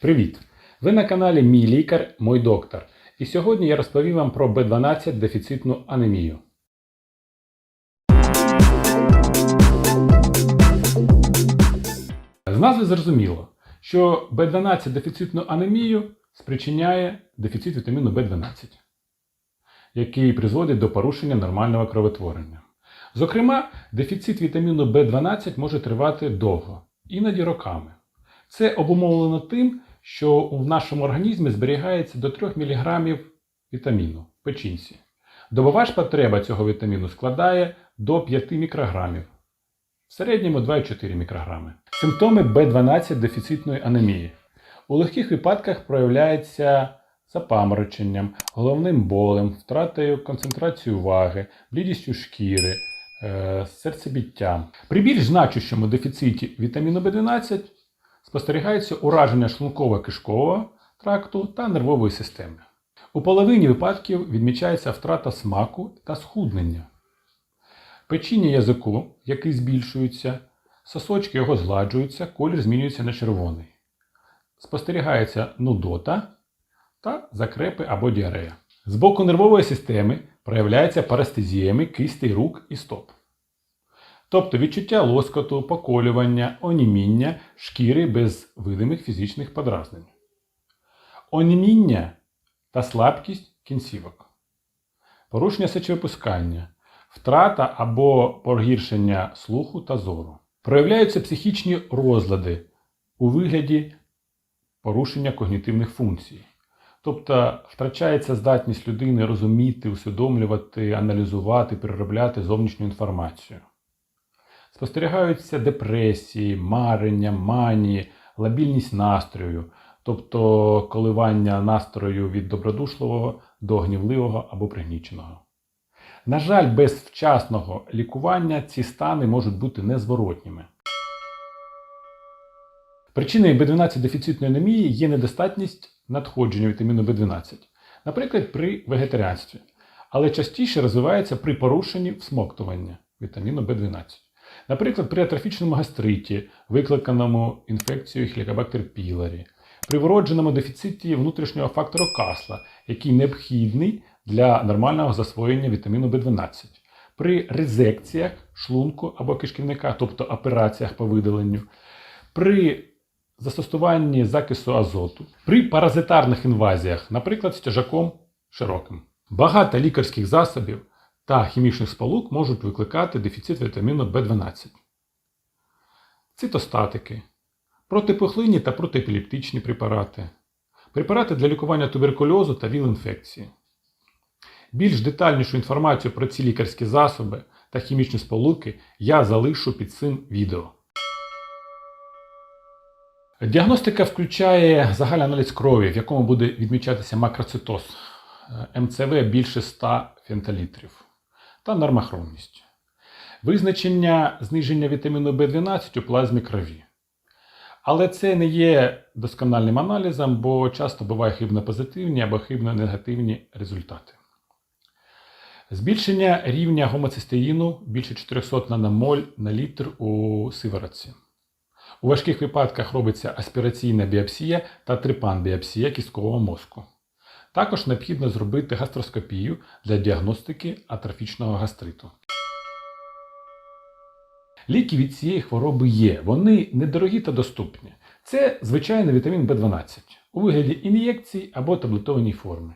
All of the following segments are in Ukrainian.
Привіт! Ви на каналі Мій лікар, мой доктор. І сьогодні я розповім вам про B12 дефіцитну анемію. З назви зрозуміло, що B12 дефіцитну анемію спричиняє дефіцит вітаміну B12, який призводить до порушення нормального кровотворення. Зокрема, дефіцит вітаміну B12 може тривати довго, іноді роками. Це обумовлено тим, що в нашому організмі зберігається до 3 мг вітаміну в печінці. Добова ж потреба цього вітаміну складає до 5 мікрограмів, в середньому 2,4 мікрограми. Симптоми B12 дефіцитної анемії. У легких випадках проявляється запамороченням, головним болем, втратою концентрації уваги, блідістю шкіри, е, серцебіттям. При більш значущому дефіциті вітаміну B12 спостерігається ураження шлунково-кишкового тракту та нервової системи. У половині випадків відмічається втрата смаку та схуднення. Печіння язику, який збільшується, сосочки його згладжуються, колір змінюється на червоний. Спостерігається нудота та закрепи або діарея. З боку нервової системи проявляються парестезіями кистей рук і стоп. Тобто відчуття лоскоту, поколювання, оніміння шкіри без видимих фізичних подразнень. Оніміння та слабкість кінцівок. Порушення сечовипускання, втрата або погіршення слуху та зору. Проявляються психічні розлади у вигляді порушення когнітивних функцій. Тобто втрачається здатність людини розуміти, усвідомлювати, аналізувати, переробляти зовнішню інформацію. Спостерігаються депресії, марення, манії, лабільність настрою, тобто коливання настрою від добродушливого до гнівливого або пригніченого. На жаль, без вчасного лікування ці стани можуть бути незворотніми. Причиною B12 дефіцитної анемії є недостатність надходження вітаміну B12, наприклад, при вегетаріанстві, але частіше розвивається при порушенні всмоктування вітаміну B12. Наприклад, при атрофічному гастриті, викликаному інфекцією Helicobacter pylori, при вродженому дефіциті внутрішнього фактору касла, який необхідний для нормального засвоєння вітаміну B12, при резекціях шлунку або кишківника, тобто операціях по видаленню, при застосуванні закису азоту, при паразитарних інвазіях, наприклад, стяжаком широким. Багато лікарських засобів та хімічних сполук можуть викликати дефіцит вітаміну В12. Цитостатики, протипухлинні та протиепілептичні препарати, препарати для лікування туберкульозу та ВІЛ-інфекції. Більш детальнішу інформацію про ці лікарські засоби та хімічні сполуки я залишу під цим відео. Діагностика включає загальний аналіз крові, в якому буде відмічатися макроцитоз МЦВ більше 100 фенталітрів та нормохромність. Визначення зниження вітаміну В12 у плазмі крові. Але це не є доскональним аналізом, бо часто буває хибно-позитивні або хибно-негативні результати. Збільшення рівня гомоцистеїну більше 400 наномоль на літр у сиворотці. У важких випадках робиться аспіраційна біопсія та трипан-біопсія кісткового мозку. Також необхідно зробити гастроскопію для діагностики атрофічного гастриту. Ліки від цієї хвороби є. Вони недорогі та доступні. Це звичайний вітамін В12 у вигляді ін'єкцій або таблетованій формі.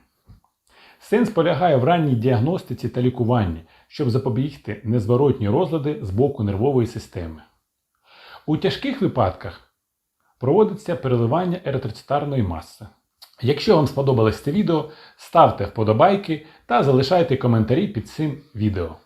Сенс полягає в ранній діагностиці та лікуванні, щоб запобігти незворотні розлади з боку нервової системи. У тяжких випадках проводиться переливання еритроцитарної маси. Якщо вам сподобалось це відео, ставте вподобайки та залишайте коментарі під цим відео.